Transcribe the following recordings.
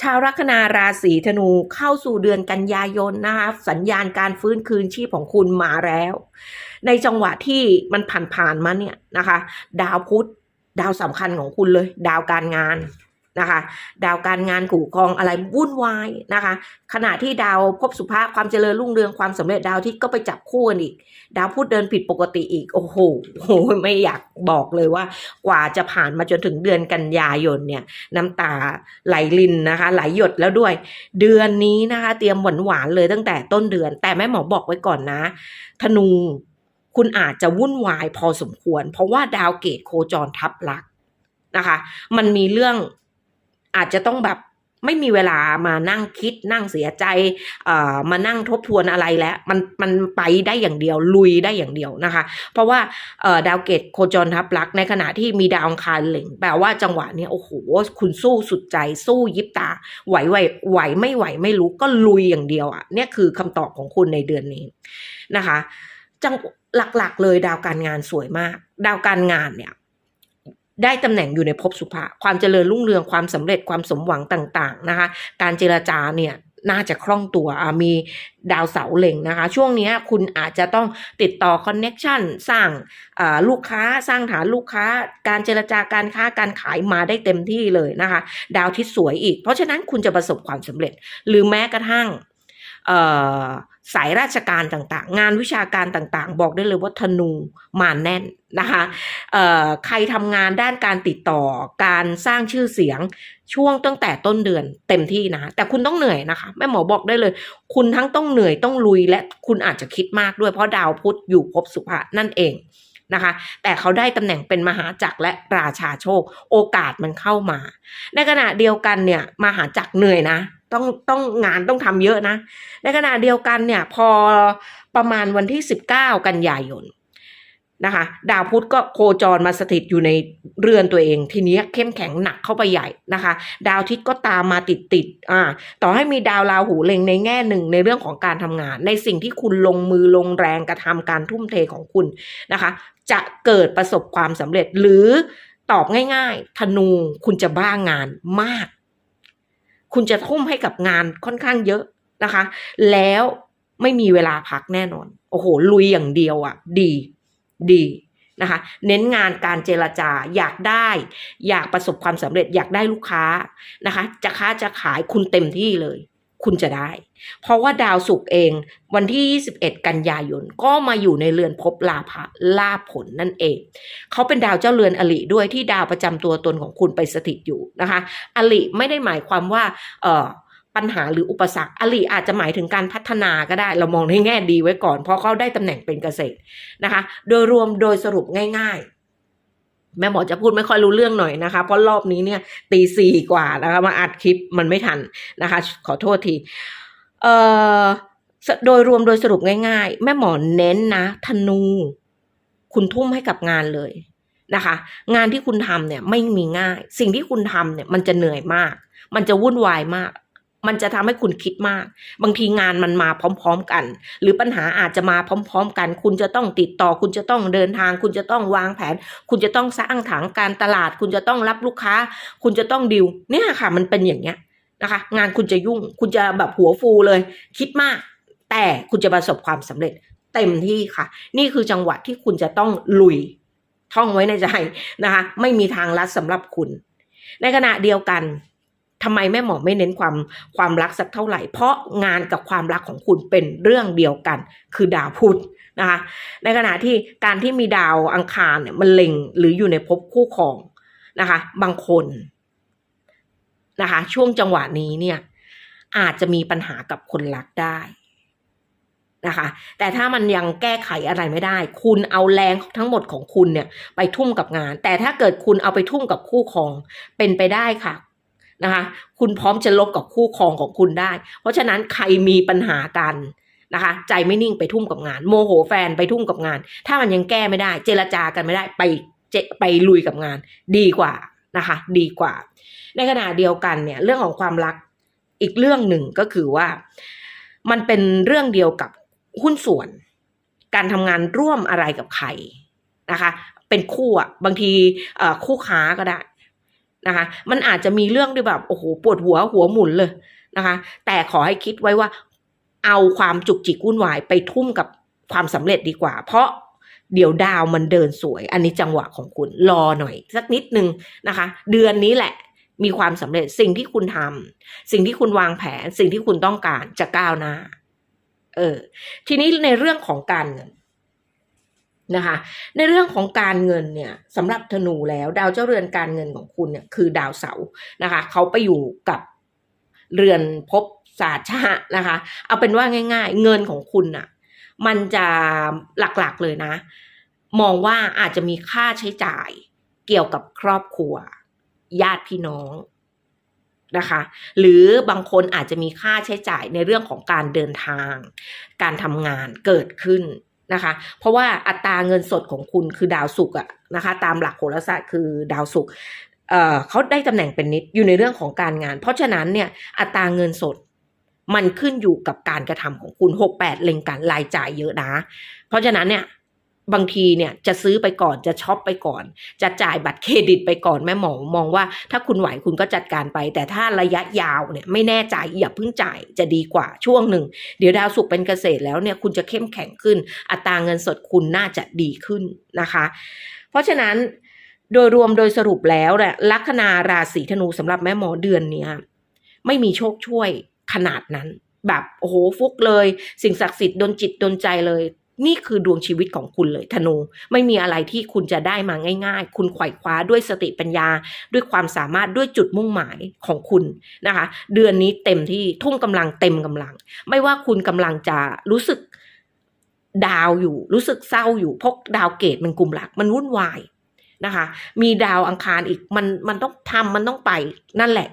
ชาวลัคนาราศีธนูเข้าสู่เดือนกันยายนนะคะสัญญาณการฟื้นคืนชีพของคุณมาแล้ว ในจังหวะที่มันผ่านๆมาเนี่ยนะคะ ดาวพุธดาวสำคัญของคุณเลย ดาวการงาน นะคะ ดาวการงานขู่ครองอะไรวุ่นวายนะคะ ขณะที่ดาวภพสุภาพความเจริญรุ่งเรืองความสำเร็จดาวที่ก็ไปจับคู่กันอีก ดาวพุธเดินผิดปกติอีก โอ้โหโหไม่อยากบอกเลยว่า กว่าจะผ่านมาจนถึงเดือนกันยายนเนี่ย น้ำตาไหลลินนะคะ ไหลหยดแล้วด้วย เดือนนี้นะคะ เตรียมหวานหวานๆเลยตั้งแต่ต้นเดือน แต่แม่หมอบอกไว้ก่อนนะ ธนูคุณอาจจะวุ่นวายพอสมควร เพราะว่าดาวเกตโคจรทับลักนะคะ มันมีเรื่อง อาจจะต้องแบบไม่มีเวลามานั่งคิดนั่งเสียใจเอ่อมานั่งทบทวนอะไรแล้ว มันมันไปได้อย่างเดียวลุยได้อย่างเดียวนะคะ เพราะว่าเอ่อดาวเกตโคจรทับลักในขณะที่มีดาวอังคารเหล็งแปลว่าจังหวะนี้โอ้โหคุณสู้สุดใจสู้ยิบตา ไหวไหวไหวไม่ไหวไม่รู้ก็ลุยอย่างเดียวอะเนี่ยคือคำตอบของคุณในเดือนนี้นะคะจังหลักๆเลยดาวการงานสวยมาก ดาวการงานเนี่ย ได้ตำแหน่งอยู่ในภพสุภาความเจริญรุ่งเรืองความสำเร็จความสมหวังต่างๆนะคะ การเจรจาเนี่ยน่าจะคล่องตัวมีดาวเสาเล็งนะคะ ช่วงนี้คุณอาจจะต้องติดต่อคอนเน็ชันสร้างลูกค้าสร้างฐานลูกค้า การเจรจาการค้าการขายมาได้เต็มที่เลยนะคะ ดาวทิศสวยอีก เพราะฉะนั้นคุณจะประสบความสำเร็จ หรือแม้กระทั่งเอ่ สายราชการต่างๆ งานวิชาการต่างๆ บอกได้เลยว่าธนูมาแน่นนะคะใครทำงานด้านการติดต่อการสร้างชื่อเสียงช่วงตั้งแต่ต้นเดือนเต็มที่นะ แต่คุณต้องเหนื่อยนะคะแม่หมอบอกได้เลย คุณทั้งต้องเหนื่อยต้องลุยและคุณอาจจะคิดมากด้วยเพราะดาวพุธอยู่ภพสุภะนั่นเองนะคะ แต่เขาได้ตำแหน่งเป็นมหาจักรและราชาโชค โอกาสมันเข้ามา ในขณะเดียวกันเนี่ยมหาจักรเหนื่อยนะ ต้องต้องงานต้องทำเยอะนะ ในขณะเดียวกันเนี่ยพอประมาณวันที่ 19 กันยายนนะคะดาวพุธก็โคจรมาสถิตอยู่ในเรือนตัวเอง ทีนี้เข้มแข็งหนักเข้าไปใหญ่นะคะ ดาวอาทิตย์ก็ตามมาติดติดอ่าต่อให้มีดาวราหูเล็งในแง่หนึ่งในเรื่องของการทำงาน ในสิ่งที่คุณลงมือลงแรงกระทำการทุ่มเทของคุณนะคะ จะเกิดประสบความสำเร็จหรือตอบง่าย ๆ ธนูคุณจะบ้างานมาก คุณจะทุ่มให้กับงานค่อนข้างเยอะนะคะ แล้วไม่มีเวลาพักแน่นอน โอ้โห ลุยอย่างเดียวอะ่ะ ดีดีนะคะ เน้นงานการเจรจาอยากได้ อยากประสบความสำเร็จอยากได้ลูกค้านะคะ จะค้าจะขายคุณเต็มที่เลย คุณจะได้ เพราะว่าดาวศุกร์เองวันที่ 21 กันยายน ก็มาอยู่ในเรือนภพลาภะลาภผลนั่นเอง เขาเป็นดาวเจ้าเรือนอลิด้วยที่ดาวประจำตัวตนของคุณไปสถิตอยู่นะคะ อลิไม่ได้หมายความว่า เอ่อปัญหาหรืออุปสรรค อลิอาจจะหมายถึงการพัฒนาก็ได้ เรามองในแง่ดีไว้ก่อน เพราะเขาได้ตำแหน่งเป็นเกษตรนะคะ โดยรวมโดยสรุปง่าย ๆ แม่หมอจะพูดไม่ค่อยรู้เรื่องหน่อยนะคะ เพราะรอบนี้เนี่ยตีสี่กว่านะคะมาอัดคลิปมันไม่ทันนะคะ ขอโทษทีเอ่อโดยรวมโดยสรุปง่ายๆ แม่หมอเน้นนะธนู คุณทุ่มให้กับงานเลยนะคะ งานที่คุณทำเนี่ยไม่มีง่าย สิ่งที่คุณทำเนี่ยมันจะเหนื่อยมาก มันจะวุ่นวายมาก มันจะทำให้คุณคิดมาก บางทีงานมันมาพร้อม ๆกัน หรือปัญหาอาจจะมาพร้อม ๆ กัน คุณจะต้องติดต่อ คุณจะต้องเดินทาง คุณจะต้องวางแผน คุณจะต้องสร้างถังการตลาด คุณจะต้องรับลูกค้า คุณจะต้องดิวเนี่ยค่ะ มันเป็นอย่างเงี้ยนะคะ งานคุณจะยุ่ง คุณจะแบบหัวฟูเลย คิดมาก แต่คุณจะประสบความสำเร็จเต็มที่ค่ะ นี่คือจังหวะที่คุณจะต้องลุยท่องไว้ในใจนะคะ ไม่มีทางลัดสำหรับคุณ ในขณะเดียวกัน ทำไมแม่หมอไม่เน้นความความรักสักเท่าไหร่ เพราะงานกับความรักของคุณเป็นเรื่องเดียวกัน คือดาวพุธนะคะในขณะที่การที่มีดาวอังคารเนี่ยมันเล็งหรืออยู่ในภพคู่ครองนะคะบางคนนะคะช่วงจังหวะนี้เนี่ยอาจจะมีปัญหากับคนรักได้นะคะแต่ถ้ามันยังแก้ไขอะไรไม่ได้ คุณเอาแรงทั้งหมดของคุณเนี่ยไปทุ่มกับงาน แต่ถ้าเกิดคุณเอาไปทุ่มกับคู่ครองเป็นไปได้ค่ะ นะคะคุณพร้อมจะลบกับคู่ครองของคุณได้ เพราะฉะนั้นใครมีปัญหากันนะคะ ใจไม่นิ่งไปทุ่มกับงาน โมโหแฟนไปทุ่มกับงาน ถ้ามันยังแก้ไม่ได้ เจรจากันไม่ได้ไปเจไปลุยกับงาน ดีกว่านะคะ ดีกว่า ในขณะเดียวกันเนี่ยเรื่องของความรักอีกเรื่องหนึ่งก็คือว่า มันเป็นเรื่องเดียวกับหุ้นส่วน การทำงานร่วมอะไรกับใครนะคะ เป็นคู่อะบางทีคู่ค้าก็ได้ นะคะ มันอาจจะมีเรื่องด้วยแบบโอ้โหปวดหัวหัวหมุนเลยนะคะ แต่ขอให้คิดไว้ว่า เอาความจุกจิกวุ่นวายไปทุ่มกับความสำเร็จดีกว่า เพราะเดี๋ยวดาวมันเดินสวย อันนี้จังหวะของคุณรอหน่อยสักนิดนึงนะคะ เดือนนี้แหละมีความสำเร็จสิ่งที่คุณทำสิ่งที่คุณวางแผน สิ่งที่คุณต้องการจะก้าวหน้าเออ ทีนี้ในเรื่องของการเงิน นะคะ ในเรื่องของการเงินเนี่ยสำหรับธนูแล้วดาวเจ้าเรือนการเงินของคุณเนี่ยคือดาวเสาร์นะคะ เขาไปอยู่กับเรือนภพศาสร์ชานะคะ เอาเป็นว่าง่าย ๆ เงินของคุณน่ะมันจะหลักๆเลยนะ มองว่าอาจจะมีค่าใช้จ่ายเกี่ยวกับครอบครัว ญาติพี่น้องนะคะ หรือบางคนอาจจะมีค่าใช้จ่ายในเรื่องของการเดินทาง การทำงานเกิดขึ้น นะคะ เพราะว่าอัตราเงินสดของคุณคือดาวสุกอะนะคะ ตามหลักโหราศาสตร์คือดาวสุกเเขาได้ตำแหน่งเป็นนิดอยู่ในเรื่องของการงาน เพราะฉะนั้นเนี่ยอัตราเงินสดมันขึ้นอยู่กับการกระทำของคุณหกแปดเล็งการรายจ่ายเยอะนะ เพราะฉะนั้นเนี่ย บางทีเนี่ยจะซื้อไปก่อนจะช็อปไปก่อน จะจ่ายบัตรเครดิตไปก่อนแม่หมอมองว่าถ้าคุณไหวคุณก็จัดการไป แต่ถ้าระยะยาวเนี่ยไม่แน่ใจอย่าเพิ่งจ่ายจะดีกว่าช่วงหนึ่ง เดี๋ยวดาวศุกเป็นเกษตรแล้วเนี่ยคุณจะเข้มแข็งขึ้น อัตราเงินสดคุณน่าจะดีขึ้นนะคะ เพราะฉะนั้นโดยรวมโดยสรุปแล้วเนี่ยลัคนาราศีธนูสำหรับแม่หมอเดือนเนี้ยไม่มีโชคช่วยขนาดนั้น แบบโอ้โหฟุกเลย สิ่งศักดิ์สิทธิ์ดนจิตดนใจเลย นี่คือดวงชีวิตของคุณเลยธนู ไม่มีอะไรที่คุณจะได้มาง่าย ๆ คุณไขว่คว้าด้วยสติปัญญา ด้วยความสามารถด้วยจุดมุ่งหมายของคุณนะคะ เดือนนี้เต็มที่ทุ่มกำลังเต็มกำลัง ไม่ว่าคุณกำลังจะรู้สึกดาวอยู่ รู้สึกเศร้าอยู่เพราะดาวเกตมันกลุ่มหลัก มันวุ่นวายนะคะ มีดาวอังคารอีกมันมันต้องทำมันต้องไปนั่นแหละ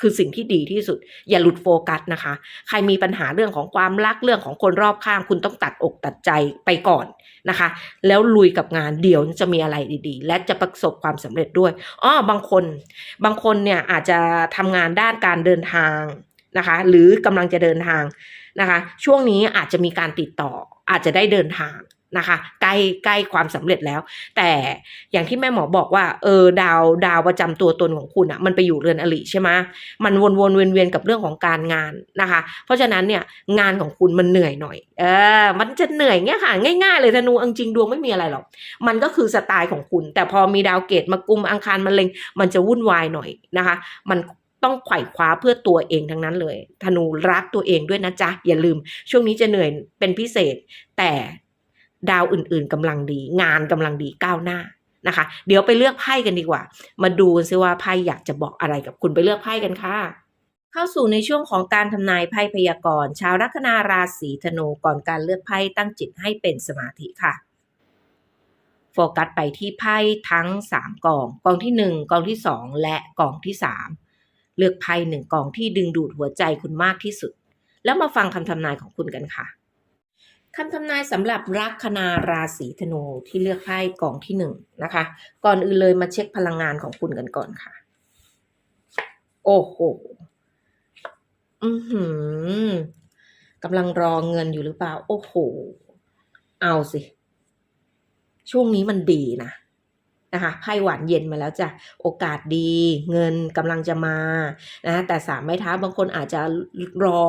คือสิ่งที่ดีที่สุด อย่าหลุดโฟกัสนะคะ ใครมีปัญหาเรื่องของความรักเรื่องของคนรอบข้าง คุณต้องตัดอกตัดใจไปก่อนนะคะ แล้วลุยกับงานเดี๋ยวจะมีอะไรดีๆ และจะประสบความสำเร็จด้วยอ้อบางคน บางคนเนี่ยอาจจะทำงานด้านการเดินทางนะคะ หรือกำลังจะเดินทางนะคะ ช่วงนี้อาจจะมีการติดต่ออาจจะได้เดินทาง นะคะใกล้ใกล้ความสำเร็จแล้ว แต่อย่างที่แม่หมอบอกว่าเออดาวดาวประจำตัวตนของคุณอะ่ะมันไปอยู่เรือนอริใช่ไหมมันวนๆเวียนๆกับเรื่องของการงานนะคะ เพราะฉะนั้นเนี่ยงานของคุณมันเหนื่อยหน่อยเออมันจะเหนื่อยเงี้ยค่ะง่ายๆเลยธนูเอาจริงดวงไม่มีอะไรหรอกมันก็คือสไตล์ของคุณ แต่พอมีดาวเกตมากุมอังคารมาเล็งมันจะวุ่นวายหน่อยนะคะ มันต้องไขว่คว้าเพื่อตัวเองทั้งนั้นเลย ธนูรักตัวเองด้วยนะจ๊ะอย่าลืม ช่วงนี้จะเหนื่อยเป็นพิเศษแต่ ดาวอื่นๆกำลังดี งานกำลังดีก้าวหน้านะคะ เดี๋ยวไปเลือกไพ่กันดีกว่า มาดูกันซิว่าไพ่อยากจะบอกอะไรกับคุณไปเลือกไพ่กันค่ะเข้าสู่ในช่วงของการทำนายไพ่พยากรณ์ชาวลัคนาราศีธนูก่อนการเลือกไพ่ตั้งจิตให้เป็นสมาธิค่ะ โฟกัสไปที่ไพ่ทั้ง 3กอง กองที่ 1 กองที่ 2 และกองที่ 3 เลือกไพ่หนึ่งกองที่ดึงดูดหัวใจคุณมากที่สุด แล้วมาฟังคำทำนายของคุณกันค่ะ คำทำนายสำหรับลัคนาราศีธนูที่เลือกไพ่กองที่หนึ่งนะคะ ก่อนอื่นเลยมาเช็คพลังงานของคุณกันก่อนค่ะ โอ้โห อือหือกำลังรอเงินอยู่หรือเปล่า โอ้โห เอาสิ ช่วงนี้มันดีนะ นะคะไพ่หวานเย็นมาแล้วจ้ะโอกาสดีเงินกำลังจะมานะแต่สามไม้เท้าบางคนอาจจะรอ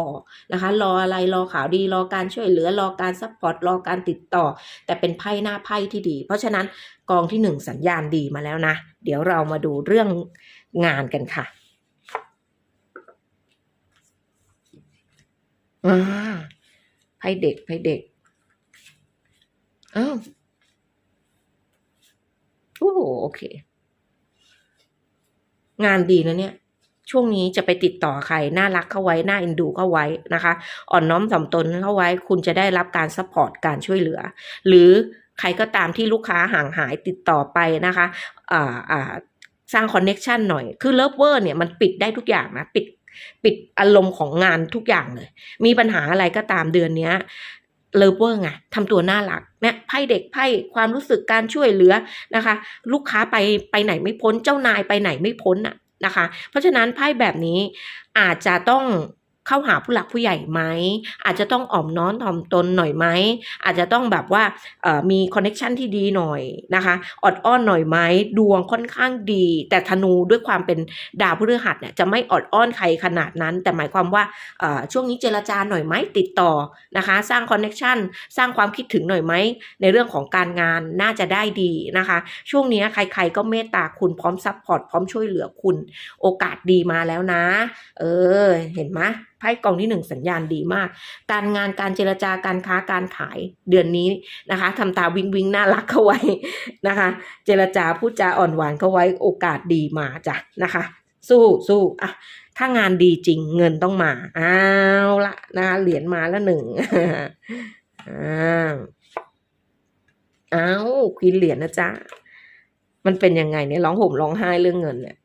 นะคะ รออะไรรอข่าวดีรอการช่วยเหลือรอการซัพพอร์ตรอการติดต่อ แต่เป็นไพ่หน้าไพ่ที่ดี เพราะฉะนั้นกองที่หนึ่งสัญญาณดีมาแล้วนะ เดี๋ยวเรามาดูเรื่องงานกันค่ะอ่าไพ่เด็กไพ่เด็กอ้าว โอ้โหโอเค งานดีนะเนี่ย ช่วงนี้จะไปติดต่อใคร น่ารักเข้าไว้ น่าเอ็นดูเข้าไว้นะคะ อ่อนน้อมถ่อมตนเข้าไว้ คุณจะได้รับการซัพพอร์ตการช่วยเหลือ หรือใครก็ตามที่ลูกค้าห่างหายติดต่อไปนะคะอ่าอ่าสร้างคอนเน็ชันหน่อย คือเลิฟเวอร์เนี่ยมันปิดได้ทุกอย่างนะ ปิดปิดอารมณ์ของงานทุกอย่างเลย มีปัญหาอะไรก็ตามเดือนเนี้ย เลิฟเวอร์ไงทำตัวน่ารักเนี่ยไพ่เด็กไพ่ความรู้สึกการช่วยเหลือนะคะ ลูกค้าไปไปไหนไม่พ้นเจ้านายไปไหนไม่พ้นน่ะนะคะ เพราะฉะนั้นไพ่แบบนี้อาจจะต้อง เข้าหาผู้หลักผู้ใหญ่ไหมอาจจะต้องอ่อมน้อมถ่อมตนหน่อยไหมอาจจะต้องแบบว่ามีคอนเน็ชันที่ดีหน่อยนะคะอดอ้อนหน่อยไหมดวงค่อนข้างดี แต่ธนูด้วยความเป็นดาวพฤหัสเนี่ยจะไม่อดอ้อนใครขนาดนั้น แต่หมายความว่าช่วงนี้เจรจาหน่อยไหมติดต่อนะคะสร้างคอนเน็ชันสร้างความคิดถึงหน่อยไหมในเรื่องของการงานน่าจะได้ดีนะคะ ช่วงนี้ใคร ๆ ก็เมตตาคุณพร้อมซัพพอร์ตพร้อมช่วยเหลือคุณ โอกาสดีมาแล้วนะ เออ เห็นไหมไพ่กองที่หนึ่งสัญญาณดีมาก การงานการเจรจาการค้าการขายเดือนนี้นะคะทำตาวิงวิงน่ารักเข้าไว้นะคะ เจรจาพูดจาอ่อนหวานเข้าไว้โอกาสดีมาจ้ะนะคะ สู้สู้อะถ้างานดีจริงเงินต้องมาเอาละนะคะเหรียญมาแล้วหนึ่งอ้าวอ้าวควีนเหรียญนะจ๊ะมันเป็นยังไงเนี่ยร้องห่มร้องไห้เรื่องเงินเนี่ย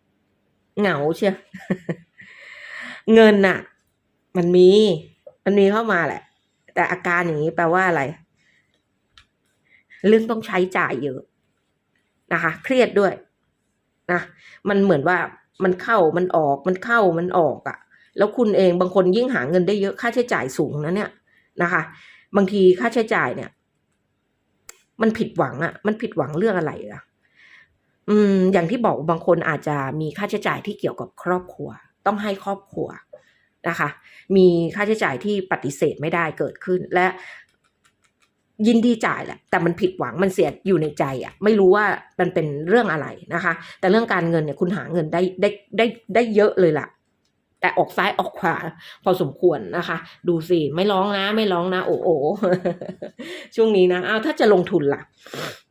เหงาเชียวเงินน่ะ มันมี มันมีเข้ามาแหละ แต่อาการอย่างนี้แปลว่าอะไร เรื่องต้องใช้จ่ายเยอะนะคะ เครียดด้วยนะมันเหมือนว่ามันเข้ามันออกมันเข้ามันออกอะ่ะ แล้วคุณเองบางคนยิ่งหาเงินได้เยอะค่าใช้จ่ายสูงนะเนี่ยนะคะ บางทีค่าใช้จ่ายเนี่ย มันผิดหวังอะ่ะ มันผิดหวังเรื่องอะไรอะ่ะอืมอย่างที่บอกบางคนอาจจะมีค่าใช้จ่ายที่เกี่ยวกับครอบครัว ต้องให้ครอบครัว นะคะ มีค่าใช้จ่ายที่ปฏิเสธไม่ได้เกิดขึ้นและยินดีจ่ายแหละ แต่มันผิดหวังมันเสียอยู่ในใจอะ่ะ ไม่รู้ว่ามันเป็นเรื่องอะไรนะคะ แต่เรื่องการเงินเนี่ยคุณหาเงินได้ได้ได้ได้เยอะเลยล่ะ แต่ออกซ้ายออกขวาพอสมควรนะคะ ดูสิไม่ร้องนะ ไม่ร้องนะ โอ้โอช่วงนี้นะอ้าวถ้าจะลงทุนล่ะ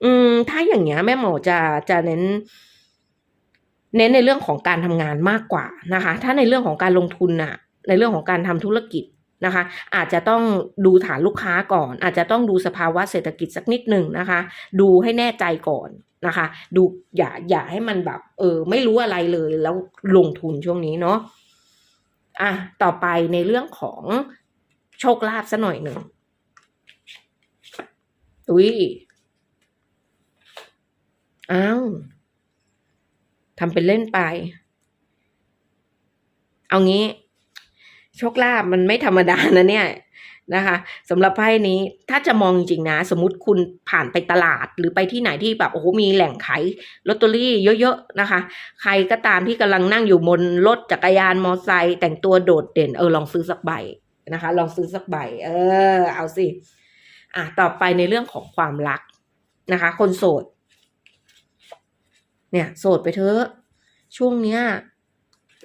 อืม ถ้าอย่างเงี้ยแม่หมอจะจะเน้น เน้นในเรื่องของการทำงานมากกว่านะคะ ถ้าในเรื่องของการลงทุนน่ะ ในเรื่องของการทำธุรกิจนะคะ อาจจะต้องดูฐานลูกค้าก่อน อาจจะต้องดูสภาวะเศรษฐกิจสักนิดหนึ่งนะคะ ดูให้แน่ใจก่อนนะคะ ดูอย่าอย่าให้มันแบบ เออ ไม่รู้อะไรเลยแล้วลงทุนช่วงนี้เนาะอะต่อไปในเรื่องของโชคลาภซะหน่อยหนึ่งอุ้ยอ้าวทำเป็นเล่นไป เอางี้ โชคลาภมันไม่ธรรมดานะเนี่ยนะคะสำหรับไพ่นี้ถ้าจะมองจริงๆนะ สมมติคุณผ่านไปตลาดหรือไปที่ไหนที่แบบโอ้โหมีแหล่งขายลอตเตอรี่เยอะๆนะคะ ใครก็ตามที่กำลังนั่งอยู่บนรถจักรยานมอไซค์แต่งตัวโดดเด่นเออลองซื้อสักใบนะคะ ลองซื้อสักใบ เออ เอาสิอะต่อไปในเรื่องของความรักนะคะ คนโสด เนี่ย โสดไปเถอะช่วงเนี้ย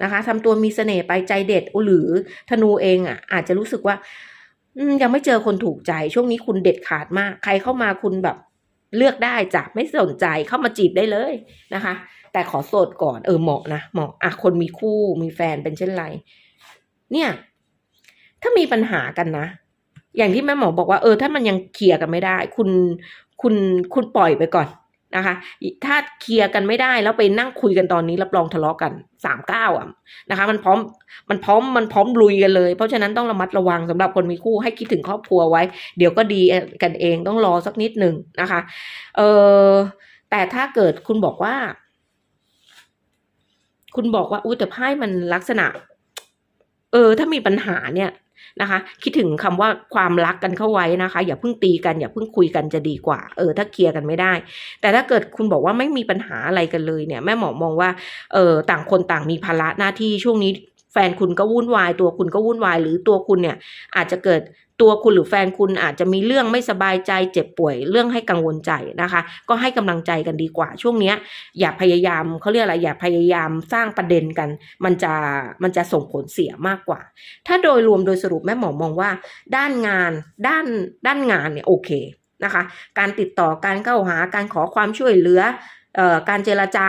นะคะทำตัวมีเสน่ห์ไปใจเด็ดหรือธนูเองอะ อาจจะรู้สึกว่ายังไม่เจอคนถูกใจ ช่วงนี้คุณเด็ดขาดมาก ใครเข้ามาคุณแบบเลือกได้จ้ะไม่สนใจเข้ามาจีบได้เลยนะคะ แต่ขอโสดก่อนเออเหมาะนะเหมาะอะคนมีคู่มีแฟนเป็นเช่นไร เนี่ย ถ้ามีปัญหากันนะ อย่างที่แม่หมอบอกว่าเออถ้ามันยังเคลียร์กันไม่ได้ คุณคุณคุณปล่อยไปก่อน นะคะ ถ้าเคลียร์กันไม่ได้แล้วไปนั่งคุยกันตอนนี้รับรองทะเลาะกันสามเก้าอะนะคะ มันพร้อมมันพร้อมมันพร้อมลุยกันเลย เพราะฉะนั้นต้องระมัดระวังสำหรับคนมีคู่ให้คิดถึงครอบครัวไว้ เดี๋ยวก็ดีกันเองต้องรอสักนิดหนึ่งนะคะเออแต่ถ้าเกิดคุณบอกว่า คุณบอกว่าอุ้ยแต่ไพ่มันลักษณะ เออ ถ้ามีปัญหาเนี่ย นะคะ คิดถึงคำว่าความรักกันเข้าไว้นะคะ อย่าเพิ่งตีกันอย่าเพิ่งคุยกันจะดีกว่า เออ ถ้าเคลียร์กันไม่ได้ แต่ถ้าเกิดคุณบอกว่าไม่มีปัญหาอะไรกันเลยเนี่ย แม่หมอมองว่า เออต่างคนต่างมีภาระหน้าที่ช่วงนี้แฟนคุณก็วุ่นวาย ตัวคุณก็วุ่นวาย หรือตัวคุณเนี่ยอาจจะเกิด ตัวคุณหรือแฟนคุณอาจจะมีเรื่องไม่สบายใจเจ็บป่วยเรื่องให้กังวลใจนะคะ ก็ให้กำลังใจกันดีกว่าช่วงเนี้ยอย่าพยายามเขาเรียกอะไรอย่าพยายามสร้างประเด็นกัน มันจะมันจะส่งผลเสียมากกว่า ถ้าโดยรวมโดยสรุปแม่หมอมองว่า ด้านงานด้านด้านงานเนี่ยโอเคนะคะ การติดต่อการเข้าหาการขอความช่วยเหลือ การเจรจา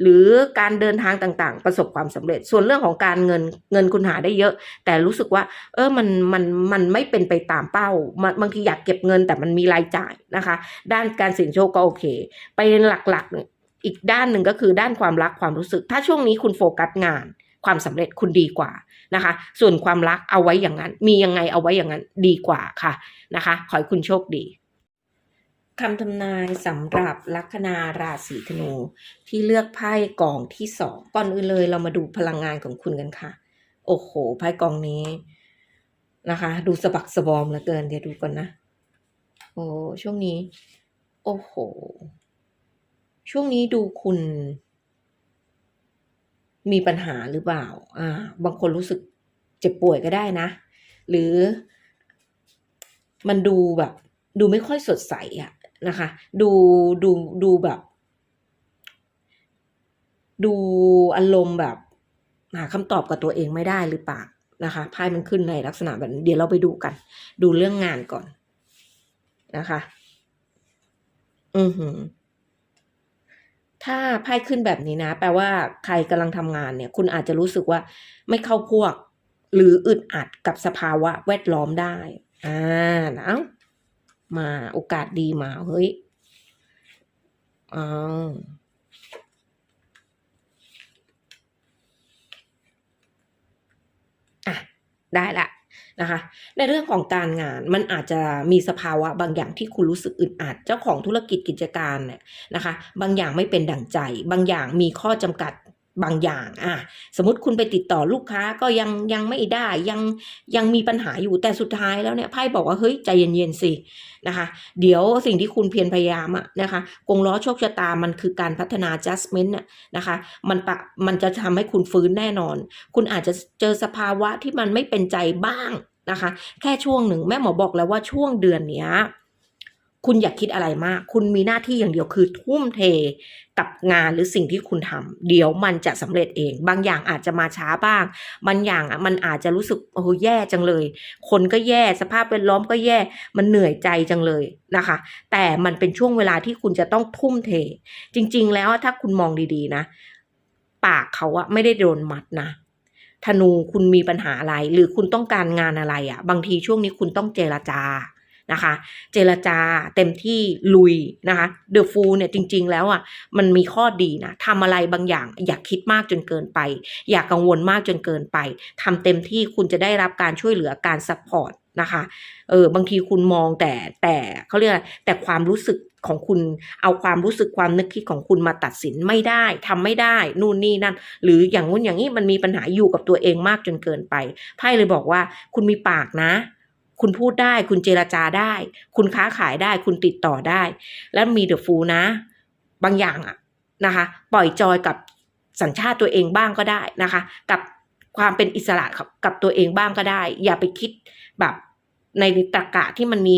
หรือการเดินทางต่างๆ ประสบความสำเร็จ ส่วนเรื่องของการเงินเงินคุณหาได้เยอะ แต่รู้สึกว่า เออมันมันมันไม่เป็นไปตามเป้าบางทีอยากเก็บเงินแต่มันมีรายจ่ายนะคะ ด้านการเสี่ยงโชคก็โอเคไปหลักๆอีกด้านหนึ่งก็คือด้านความรักความรู้สึก ถ้าช่วงนี้คุณโฟกัสงานความสำเร็จคุณดีกว่านะคะ ส่วนความรักเอาไว้อย่างนั้น มียังไงเอาไว้อย่างนั้นดีกว่าค่ะนะคะ ขอให้คุณโชคดี คำทำนายสำหรับลัคนาราศีธนู ที่เลือกไพ่กองที่สองก่อนอื่นเลยเรามาดูพลังงานของคุณกันค่ะ โอ้โหไพ่กองนี้นะคะ ดูสะบักสะบอมเหลือเกินเดี๋ยวดูก่อนนะ โอ้ช่วงนี้ โอ้โห ช่วงนี้ดูคุณ มีปัญหาหรือเปล่า อ่า บางคนรู้สึกเจ็บป่วยก็ได้นะ หรือ มันดูแบบดูไม่ค่อยสดใสอะ นะคะ ดูดูดูแบบ ดูอารมณ์แบบ หาคำตอบกับตัวเองไม่ได้หรือเปล่านะคะไพ่มันขึ้นในลักษณะแบบเดี๋ยวเราไปดูกัน ดูเรื่องงานก่อนนะคะ อือหือถ้าไพ่ขึ้นแบบนี้นะ แปลว่าใครกำลังทำงานเนี่ย คุณอาจจะรู้สึกว่าไม่เข้าพวก หรืออึดอัดกับสภาวะแวดล้อมได้ อ่านะ มาโอกาสดีมาเฮ้ยอ้าวอะได้ละนะคะ ในเรื่องของการงานมันอาจจะมีสภาวะบางอย่างที่คุณรู้สึกอึดอัด เจ้าของธุรกิจกิจการเนี่ยนะคะ บางอย่างไม่เป็นดั่งใจ บางอย่างมีข้อจำกัด บางอย่างอะสมมติคุณไปติดต่อลูกค้าก็ยังยังไม่ได้ยังยังมีปัญหาอยู่แต่สุดท้ายแล้วเนี่ยไพ่บอกว่าเฮ้ยใจเย็นๆสินะคะ เดี๋ยวสิ่งที่คุณเพียรพยายามอะนะคะกงล้อโชคชะตามันคือการพัฒนา adjustment น่ะนะคะมันปะมันจะทำให้คุณฟื้นแน่นอน คุณอาจจะเจอสภาวะที่มันไม่เป็นใจบ้างนะคะ แค่ช่วงหนึ่งแม่หมอบอกแล้วว่าช่วงเดือนเนี้ยคุณอย่าคิดอะไรมาก คุณมีหน้าที่อย่างเดียวคือทุ่มเท กับงานหรือสิ่งที่คุณทำเดี๋ยวมันจะสำเร็จเอง บางอย่างอาจจะมาช้าบ้าง บางอย่างมันอาจจะรู้สึกโอ้โหแย่จังเลย คนก็แย่สภาพแวดล้อมก็แย่มันเหนื่อยใจจังเลยนะคะ แต่มันเป็นช่วงเวลาที่คุณจะต้องทุ่มเท จริง ๆ แล้วถ้าคุณมองดีๆนะ ปากเขาอะไม่ได้โดนมัดนะธนูคุณมีปัญหาอะไร หรือคุณต้องการงานอะไรอะบางทีช่วงนี้คุณต้องเจรจา นะคะ เจรจาเต็มที่ลุยนะคะเดอะฟูเนี่ยจริง ๆ แล้วอะมันมีข้อดีนะทำอะไรบางอย่าง อย่าคิดมากจนเกินไป อย่ากังวลมากจนเกินไปทำเต็มที่คุณจะได้รับการช่วยเหลือการซัพพอร์ตนะคะ เออบางทีคุณมองแต่แต่เขาเรียกอะไรแต่ความรู้สึกของคุณเอาความรู้สึกความนึกคิดของคุณมาตัดสินไม่ได้ทำไม่ได้ นู่นนี่นั่น หรืออย่างงู้นอย่างนี้มันมีปัญหาอยู่กับตัวเองมากจนเกินไปไพ่เลยบอกว่าคุณมีปากนะ คุณพูดได้ คุณเจรจาได้ คุณค้าขายได้ คุณติดต่อได้ แล้วมีเดอะฟูนะ บางอย่างอะนะคะ ปล่อยจอยกับสัญชาติตัวเองบ้างก็ได้นะคะ กับความเป็นอิสระกับกับตัวเองบ้างก็ได้ อย่าไปคิดแบบในตรรกะที่มันมี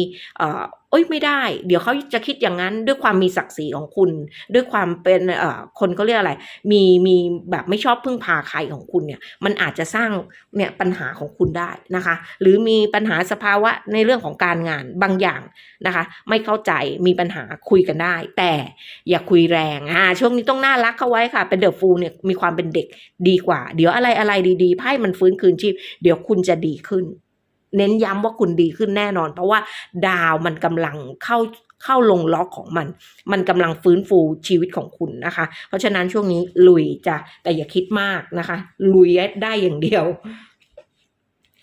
เอ้ยไม่ได้ เดี๋ยวเขาจะคิดอย่างนั้นด้วยความมีศักดิ์ศรีของคุณ ด้วยความเป็นเอ่อคนเขาเรียกอะไร มีมีแบบไม่ชอบพึ่งพาใครของคุณเนี่ย มันอาจจะสร้างเนี่ยปัญหาของคุณได้นะคะ หรือมีปัญหาสภาวะในเรื่องของการงานบางอย่างนะคะ ไม่เข้าใจมีปัญหาคุยกันได้ แต่อย่าคุยแรงอ่าช่วงนี้ต้องน่ารักเข้าไว้ค่ะ เป็นเดอะฟูลเนี่ยมีความเป็นเด็กดีกว่า เดี๋ยวอะไรอะไรดีๆไพ่มันฟื้นคืนชีพ เดี๋ยวคุณจะดีขึ้น เน้นย้ำว่าคุณดีขึ้นแน่นอน เพราะว่าดาวมันกำลังเข้าเข้าลงล็อกของมัน มันกำลังฟื้นฟูชีวิตของคุณนะคะ เพราะฉะนั้นช่วงนี้ลุยจะแต่อย่าคิดมากนะคะ ลุยได้อย่างเดียว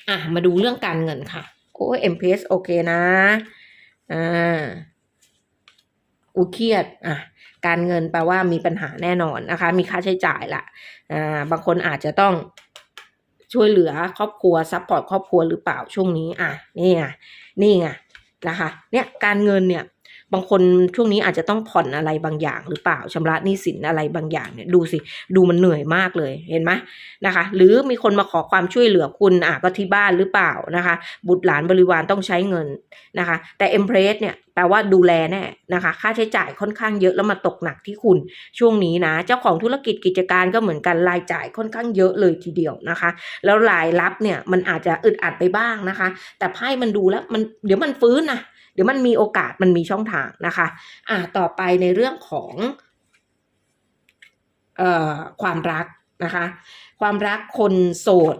อะ มาดูเรื่องการเงินค่ะ โอ้เอ็มเพสโอเคนะ อ่าอุเครียด อะ การเงินแปลว่ามีปัญหาแน่นอนนะคะ มีค่าใช้จ่ายละอ่า บางคนอาจจะต้อง ช่วยเหลือครอบครัวซัพพอร์ตครอบครัวหรือเปล่าช่วงนี้ อะนี่ไงนี่ไงนะคะ เนี่ยการเงินเนี่ย บางคนช่วงนี้อาจจะต้องผ่อนอะไรบางอย่าง หรือเปล่าชำระหนี้สินอะไรบางอย่างเนี่ยดูสิดูมันเหนื่อยมากเลยเห็นไหมนะคะ หรือมีคนมาขอความช่วยเหลือคุณอะก็ที่บ้านหรือเปล่านะคะ บุตรหลานบริวารต้องใช้เงินนะคะ แต่เอ็มเพรสเนี่ยแปลว่าดูแลแน่นะคะ ค่าใช้จ่ายค่อนข้างเยอะแล้วมาตกหนักที่คุณช่วงนี้นะ เจ้าของธุรกิจกิจการก็เหมือนกันรายจ่ายค่อนข้างเยอะเลยทีเดียวนะคะ แล้วรายรับเนี่ยมันอาจจะอึดอัดไปบ้างนะคะ แต่ไพ่มันดูแล้วมันเดี๋ยวมันฟื้นนะ เดี๋ยวมันมีโอกาสมันมีช่องทางนะคะอ่าต่อไปในเรื่องของเอ่อความรักนะคะ ความรักคนโสด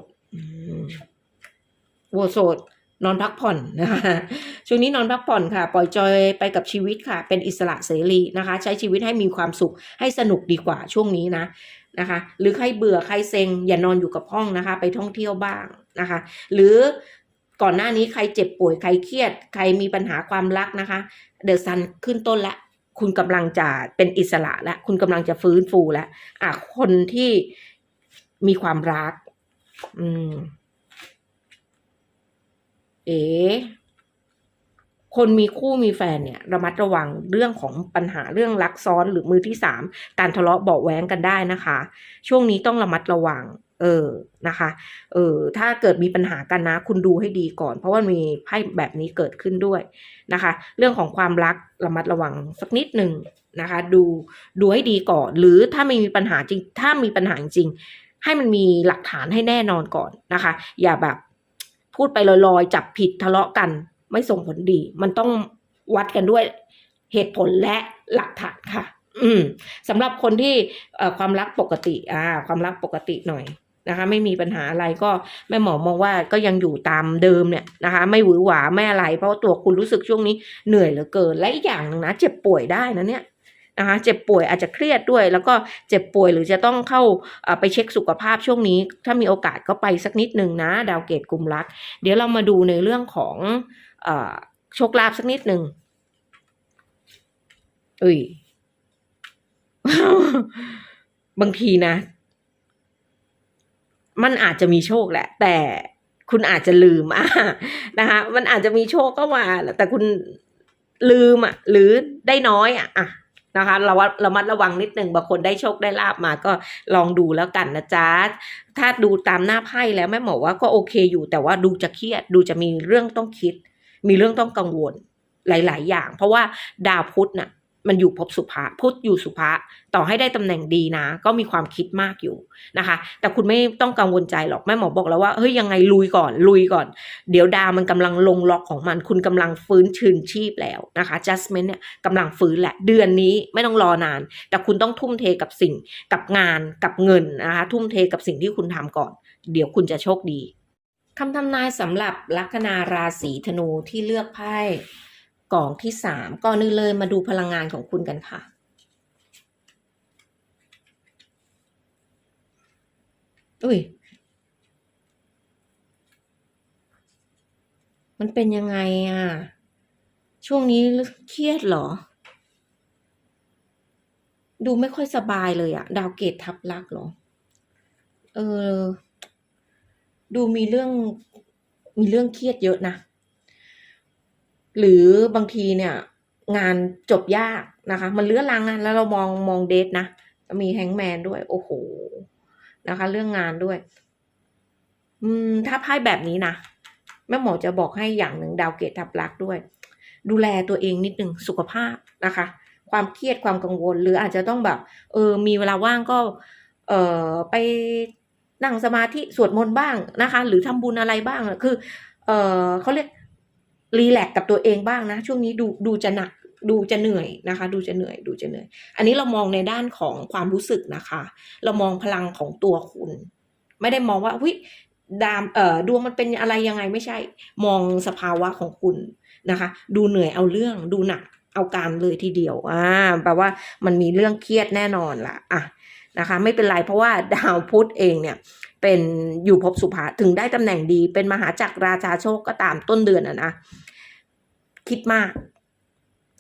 โวโสดนอนพักผ่อนนะคะช่วงนี้นอนพักผ่อนค่ะ ปล่อยจอยไปกับชีวิตค่ะ เป็นอิสระเสรีนะคะ ใช้ชีวิตให้มีความสุขให้สนุกดีกว่าช่วงนี้นะนะคะ หรือใครเบื่อใครเซ็งอย่านอนอยู่กับห้องนะคะ ไปท่องเที่ยวบ้างนะคะ หรือ ก่อนหน้านี้ใครเจ็บป่วยใครเครียด ใครมีปัญหาความรักนะคะ เดอะซันขึ้นต้นละ คุณกำลังจะเป็นอิสระแล้วคุณกำลังจะฟื้นฟูแล้วอะคนที่มีความรัก อืม เอ๋คนมีคู่มีแฟนเนี่ยระมัดระวังเรื่องของปัญหาเรื่องรักซ้อนหรือมือที่สามการทะเลาะเบาแว้งกันได้นะคะ ช่วงนี้ต้องระมัดระวัง เออนะคะ เออถ้าเกิดมีปัญหากันนะ คุณดูให้ดีก่อน เพราะว่ามีไพ่แบบนี้เกิดขึ้นด้วยนะคะ เรื่องของความรักระมัดระวังสักนิดหนึ่งนะคะ ดูดูให้ดีก่อน หรือถ้าไม่มีปัญหาจริง ถ้ามีปัญหาจริง ให้มันมีหลักฐานให้แน่นอนก่อนนะคะ อย่าแบบพูดไปลอยๆ จับผิดทะเลาะกัน ไม่ส่งผลดี มันต้องวัดกันด้วยเหตุผลและหลักฐานค่ะ อืมสำหรับคนที่ความรักปกติ อ่า ความรักปกติหน่อย นะคะไม่มีปัญหาอะไรก็แม่หมอมองว่าก็ยังอยู่ตามเดิมเนี่ยนะคะ ไม่หวือหวาไม่อะไร เพราะว่าตัวคุณรู้สึกช่วงนี้เหนื่อยเหลือเกินและอีกอย่างหนึงนะเจ็บป่วยได้นะเนี่ยนะคะเจ็บป่วยอาจจะเครียดด้วย แล้วก็เจ็บป่วยหรือจะต้องเข้าไปเช็คสุขภาพช่วงนี้ ถ้ามีโอกาสก็ไปสักนิดหนึ่งนะ ดาวเกตกลุ่มรัก เดี๋ยวเรามาดูในเรื่องของอโชคลาภสักนิดหนึ่งเอ้ยบางทีนะ มันอาจจะมีโชคแหละ แต่คุณอาจจะลืมอะนะคะ มันอาจจะมีโชคก็มาแต่คุณลืมอะ หรือได้น้อยอะอะนะคะเราว่าระมัดระวังนิดหนึ่งบางคนได้โชคได้ลาบมาก็ลองดูแล้วกันนะจ๊ะ ถ้าดูตามหน้าไพ่แล้วแม่หมอว่าก็โอเคอยู่ แต่ว่าดูจะเครียด ดูจะมีเรื่องต้องคิด มีเรื่องต้องกังวลหลาย ๆ อย่าง เพราะว่าดาวพุธน่ะ มันอยู่ภพสุภะพุทธอยู่สุภะต่อให้ได้ตำแหน่งดีนะ ก็มีความคิดมากอยู่นะคะ แต่คุณไม่ต้องกังวลใจหรอกแม่หมอบอกแล้วว่าเฮ้ยยังไงลุยก่อนลุยก่อน เดี๋ยวดาวมันกำลังลงล็อกของมัน คุณกำลังฟื้นชืนชีพแล้วนะคะ adjustment เนี่ยกำลังฟื้นแหละเดือนนี้ไม่ต้องรอนาน แต่คุณต้องทุ่มเทกับสิ่งกับงานกับเงินนะคะทุ่มเทกับสิ่งที่คุณทำก่อน เดี๋ยวคุณจะโชคดีคำทำนายสำหรับลัคนาราศีธนูที่เลือกไพ่ กล่องที่สามก่อนอื่นเลยมาดูพลังงานของคุณกันค่ะ อุ้ย มันเป็นยังไงอะ ช่วงนี้เครียดเหรอ ดูไม่ค่อยสบายเลยอะดาวเกตทับลักเหรอ เออ ดูมีเรื่อง มีเรื่องเครียดเยอะนะ หรือบางทีเนี่ย งานจบยากนะคะ มันเลื้อรังอะแล้วเรามองมองเดทนะมีแฮงแมนด้วย โอ้โหนะคะ เรื่องงานด้วย อืม ถ้าไพ่แบบนี้นะแม่หมอจะบอกให้อย่างหนึ่งดาวเกตทับลักด้วย ดูแลตัวเองนิดหนึ่งสุขภาพนะคะ ความเครียดความกังวล หรืออาจจะต้องแบบ เออ มีเวลาว่างก็ เออไปนั่งสมาธิสวดมนต์บ้างนะคะ หรือทำบุญอะไรบ้างคือ เออเขาเรียก รีแลกซ์กับตัวเองบ้างนะ ช่วงนี้ดูดูจะหนักดูจะเหนื่อยนะคะ ดูจะเหนื่อย ดูจะเหนื่อย อันนี้เรามองในด้านของความรู้สึกนะคะ เรามองพลังของตัวคุณ ไม่ได้มองว่าวิดามเอ่อดวงมันเป็นอะไรยังไงไม่ใช่ มองสภาวะของคุณนะคะ ดูเหนื่อยเอาเรื่องดูหนักเอาการเลยทีเดียวอ่าแปลว่ามันมีเรื่องเครียดแน่นอนล่ะอะนะคะ ไม่เป็นไรเพราะว่าดาวพุธเองเนี่ย เป็นอยู่ภพสุภาถึงได้ตำแหน่งดี เป็นมหาจักรราชาโชคก็ตามต้นเดือนอะนะคิดมาก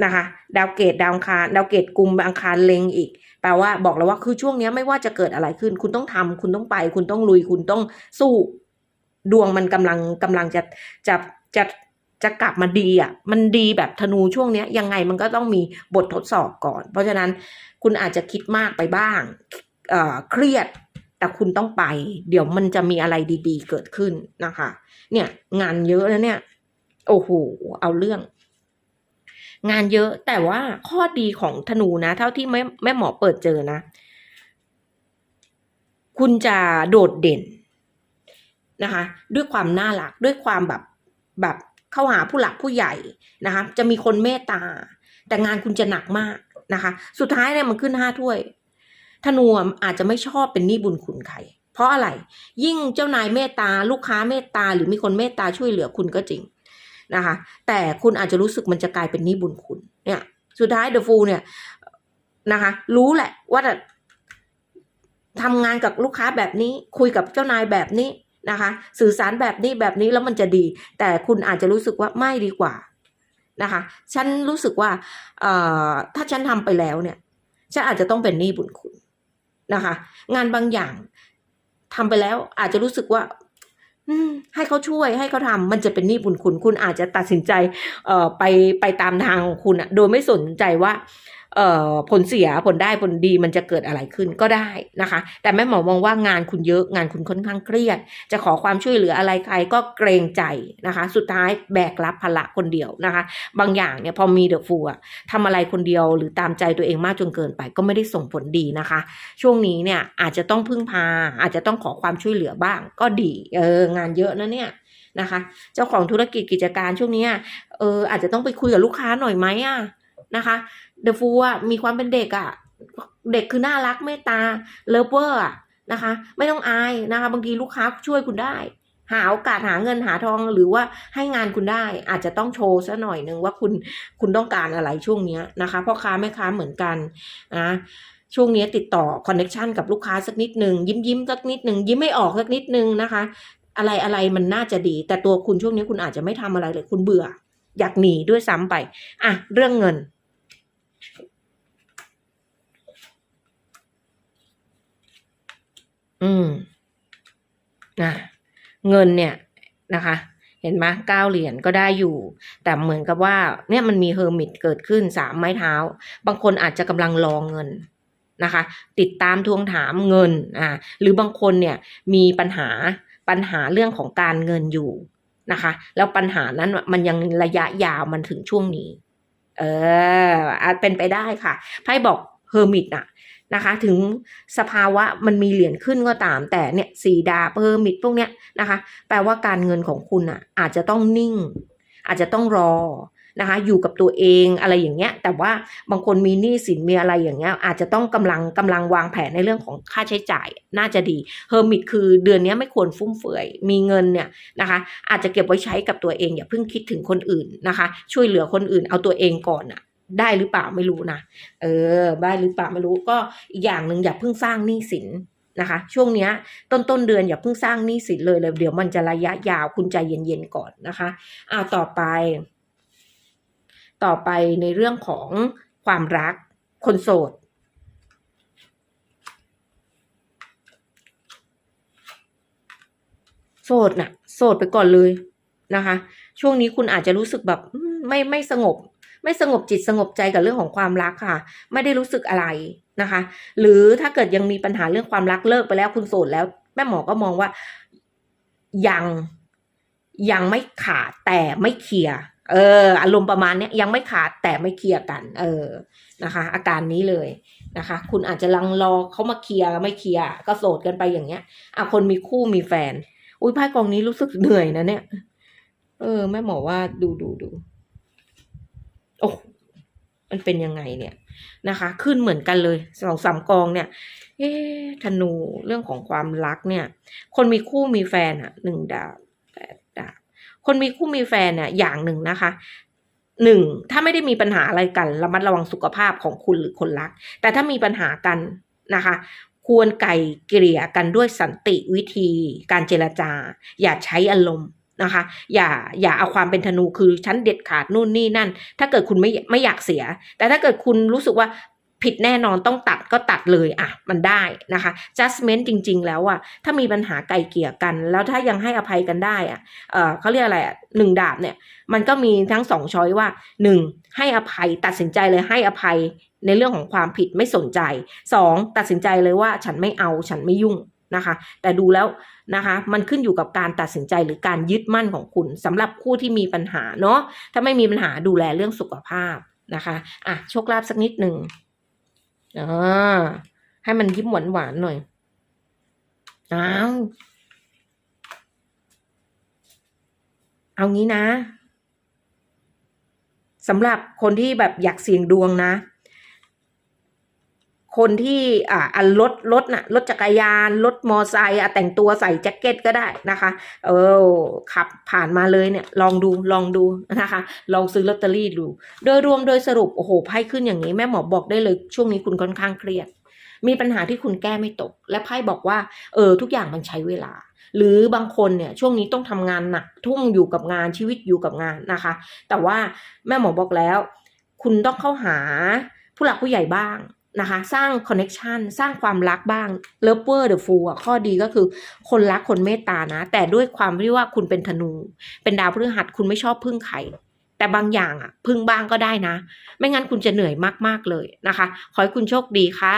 นะคะ ดาวเกตดาวอังคารดาวเกตกลุ่มอังคารเล็งอีก แปลว่าบอกแล้วว่าคือช่วงนี้ไม่ว่าจะเกิดอะไรขึ้น คุณต้องทำคุณต้องไป คุณต้องลุย คุณต้องสู้ ดวงมันกำลังกำลังจะจะจะจะกลับมาดีอะ มันดีแบบธนูช่วงเนี้ยยังไงมันก็ต้องมีบททดสอบก่อน เพราะฉะนั้นคุณอาจจะคิดมากไปบ้างเเครียด แต่คุณต้องไป เดี๋ยวมันจะมีอะไรดีๆ เกิดขึ้นนะคะ เนี่ย งานเยอะแล้วเนี่ย โอ้โห เอาเรื่อง งานเยอะแต่ว่าข้อดีของธนูนะ เท่าที่แม่แม่หมอเปิดเจอนะ คุณจะโดดเด่นนะคะ ด้วยความน่ารักด้วยความแบบแบบเข้าหาผู้หลักผู้ใหญ่นะคะ จะมีคนเมตตา แต่งานคุณจะหนักมากนะคะ สุดท้ายเนี่ยมันขึ้นห้าถ้วย ธนูอะอาจจะไม่ชอบเป็นหนี้บุญคุณใคร เพราะอะไร ยิ่งเจ้านายเมตตาลูกค้าเมตตาหรือมีคนเมตตาช่วยเหลือคุณก็จริงนะคะ แต่คุณอาจจะรู้สึกมันจะกลายเป็นหนี้บุญคุณ เนี่ย สุดท้ายเดอะฟูเนี่ยนะคะ รู้แหละว่าทำงานกับลูกค้าแบบนี้ คุยกับเจ้านายแบบนี้นะคะ สื่อสารแบบนี้แบบนี้แล้วมันจะดี แต่คุณอาจจะรู้สึกว่าไม่ดีกว่านะคะ ฉันรู้สึกว่าถ้าฉันทำไปแล้วเนี่ยฉันอาจจะต้องเป็นหนี้บุญคุณ นะคะ งานบางอย่างทำไปแล้วอาจจะรู้สึกว่า อืม ให้เขาช่วยให้เขาทำมันจะเป็นหนี้บุญคุณ คุณอาจจะตัดสินใจ เอ่อไปไปตามทางของคุณอะโดยไม่สนใจว่า ผลเสียผลได้ผลดีมันจะเกิดอะไรขึ้นก็ได้นะคะ แต่แม่หมอมองว่างานคุณเยอะงานคุณค่อนข้างเครียด จะขอความช่วยเหลืออะไรใครก็เกรงใจนะคะ สุดท้ายแบกรับภาระคนเดียวนะคะ บางอย่างเนี่ยพอมีเดอะฟูอะทำอะไรคนเดียวหรือตามใจตัวเองมากจนเกินไปก็ไม่ได้ส่งผลดีนะคะ ช่วงนี้เนี่ยอาจจะต้องพึ่งพา อาจจะต้องขอความช่วยเหลือบ้างก็ดีเอองานเยอะนะเนี่ยนะคะ เจ้าของธุรกิจกิจการช่วงนี้เอออาจจะต้องไปคุยกับลูกค้าหน่อยไหมอะ นะคะเดอะฟูอะมีความเป็นเด็กอะเด็กคือน่ารักเมตตาเลิฟเวอร์อะนะคะ ไม่ต้องอายนะคะ บางทีลูกค้าช่วยคุณได้ หาโอกาสหาเงินหาทองหรือว่าให้งานคุณได้ อาจจะต้องโชว์ซะหน่อยนึงว่าคุณคุณต้องการอะไรช่วงเนี้ยนะคะพ่อค้าแม่ค้าเหมือนกันนะช่วงนี้ติดต่อคอนเน็ชันกับลูกค้าสักนิดหนึ่งยิ้มยิ้มสักนิดหนึ่งยิ้มไม่ออกสักนิดหนึ่งนะคะ อะไรอะไรมันน่าจะดี แต่ตัวคุณช่วงนี้คุณอาจจะไม่ทำอะไรเลยคุณเบื่อ อยากหนีด้วยซ้ำไปอะเรื่องเงิน อืมนะเงินเนี่ยนะคะ เห็นไหมเก้าเหรียญก็ได้อยู่ แต่เหมือนกับว่าเนี่ยมันมีเฮอร์มิตเกิดขึ้นสามไม้เท้า บางคนอาจจะกำลังรอเงินนะคะ ติดตามทวงถามเงินอ่าหรือบางคนเนี่ยมีปัญหาปัญหาเรื่องของการเงินอยู่นะคะ แล้วปัญหานั้นมันยังระยะยาวมันถึงช่วงนี้ เอออาจเป็นไปได้ค่ะไพ่บอกเฮอร์มิตอะ นะคะ ถึงสภาวะมันมีเหรียญขึ้นก็ตาม แต่เนี่ยสีดาเฮอร์มิตพวกเนี้ยนะคะ แปลว่าการเงินของคุณอะอาจจะต้องนิ่ง อาจจะต้องรอนะคะอยู่กับตัวเองอะไรอย่างเงี้ย แต่ว่าบางคนมีหนี้สินมีอะไรอย่างเงี้ย อาจจะต้องกำลังกำลังวางแผนในเรื่องของค่าใช้จ่ายน่าจะดีเฮอร์มิตคือเดือนนี้ไม่ควรฟุ่มเฟือย มีเงินเนี่ยนะคะ อาจจะเก็บไว้ใช้กับตัวเองอย่าเพิ่งคิดถึงคนอื่นนะคะ ช่วยเหลือคนอื่นเอาตัวเองก่อนอะ ได้หรือเปล่าไม่รู้นะเออได้หรือเปล่าไม่รู้ก็อีกอย่างหนึ่งอย่าเพิ่งสร้างหนี้สินนะคะ ช่วงเนี้ยต้นต้นเดือนอย่าเพิ่งสร้างหนี้สินเลยเลยเดี๋ยวมันจะระยะยาวคุณใจเย็นๆก่อนนะคะอ่าต่อไป ต่อไปในเรื่องของความรักคนโสดโสดน่ะ โสดไปก่อนเลยนะคะ ช่วงนี้คุณอาจจะรู้สึกแบบไม่ไม่สงบ ไม่สงบจิตสงบใจกับเรื่องของความรักค่ะ ไม่ได้รู้สึกอะไรนะคะ หรือถ้าเกิดยังมีปัญหาเรื่องความรักเลิกไปแล้วคุณโสดแล้ว แม่หมอก็มองว่ายังยังไม่ขาดแต่ไม่เคลียร์เออ อารมณ์ประมาณเนี้ยยังไม่ขาดแต่ไม่เคลียร์กัน เออนะคะ อาการนี้เลยนะคะ คุณอาจจะลังรอเขามาเคลียร์ไม่เคลียร์ก็โสดกันไปอย่างเงี้ยอะคนมีคู่มีแฟน อุ้ยไพ่กองนี้รู้สึกเหนื่อยนะเนี่ย เออแม่หมอว่าดูดูดู โอ้มันเป็นยังไงเนี่ยนะคะ ขึ้นเหมือนกันเลยสองสามกองเนี่ย เอ๊ะธนูเรื่องของความรักเนี่ย คนมีคู่มีแฟนอะหนึ่งดาบแปดดาบคนมีคู่มีแฟนเนี่ยอย่างหนึ่งนะคะหนึ่งถ้าไม่ได้มีปัญหาอะไรกันระมัดระวังสุขภาพของคุณหรือคนรัก แต่ถ้ามีปัญหากันนะคะ ควรไก่เกลี่ยกันด้วยสันติวิธี การเจรจา อย่าใช้อารมณ์ นะคะ อย่าอย่าเอาความเป็นธนูคือฉันเด็ดขาดนู่นนี่นั่น ถ้าเกิดคุณไม่ไม่อยากเสีย แต่ถ้าเกิดคุณรู้สึกว่าผิดแน่นอนต้องตัดก็ตัดเลยอะมันได้นะคะ judgment จริง ๆ แล้วอะถ้ามีปัญหาไกลเกี่ยกัน แล้วถ้ายังให้อภัยกันได้อะเออเขาเรียกอะไรอะหนึ่งดาบเนี่ย มันก็มีทั้งสองช้อยว่าหนึ่งให้อภัยตัดสินใจเลยให้อภัยในเรื่องของความผิดไม่สนใจสองตัดสินใจเลยว่าฉันไม่เอาฉันไม่ยุ่ง นะคะ แต่ดูแล้วนะคะ มันขึ้นอยู่กับการตัดสินใจหรือการยึดมั่นของคุณสำหรับคู่ที่มีปัญหาเนาะถ้าไม่มีปัญหาดูแลเรื่องสุขภาพนะคะอะโชคลาภสักนิดหนึ่งอ่าให้มันยิ้มหวานหวานๆหน่อยอ้าวเอางี้นะสำหรับคนที่แบบอยากเสี่ยงดวงนะ คนที่อ่าอรถรถน่ะรถจักรยานรถมอไซค์อะแต่งตัวใส่แจ็คเก็ตก็ได้นะคะ เออขับผ่านมาเลยเนี่ยลองดูลองดูนะคะ ลองซื้อลอตเตอรี่ดู โดยรวมโดยสรุปโอ้โหไพ่ขึ้นอย่างนี้ แม่หมอบอกได้เลยช่วงนี้คุณค่อนข้างเครียด มีปัญหาที่คุณแก้ไม่ตก และไพ่บอกว่าเออทุกอย่างมันใช้เวลา หรือบางคนเนี่ยช่วงนี้ต้องทำงานหนักทุ่มอยู่กับงานชีวิตอยู่กับงานนะคะ แต่ว่าแม่หมอบอกแล้ว คุณต้องเข้าหาผู้หลักผู้ใหญ่บ้าง นะคะสร้างคอนเน็ชันสร้างความรักบ้างเลิฟเวอร์เดอะฟูอะข้อดีก็คือคนรักคนเมตตานะ แต่ด้วยความที่ว่าคุณเป็นธนู เป็นดาวพฤหัสคุณไม่ชอบพึ่งใครแต่บางอย่างอะ พึ่งบ้างก็ได้นะ ไม่งั้นคุณจะเหนื่อยมากๆเลยนะคะ ขอให้คุณโชคดีค่ะ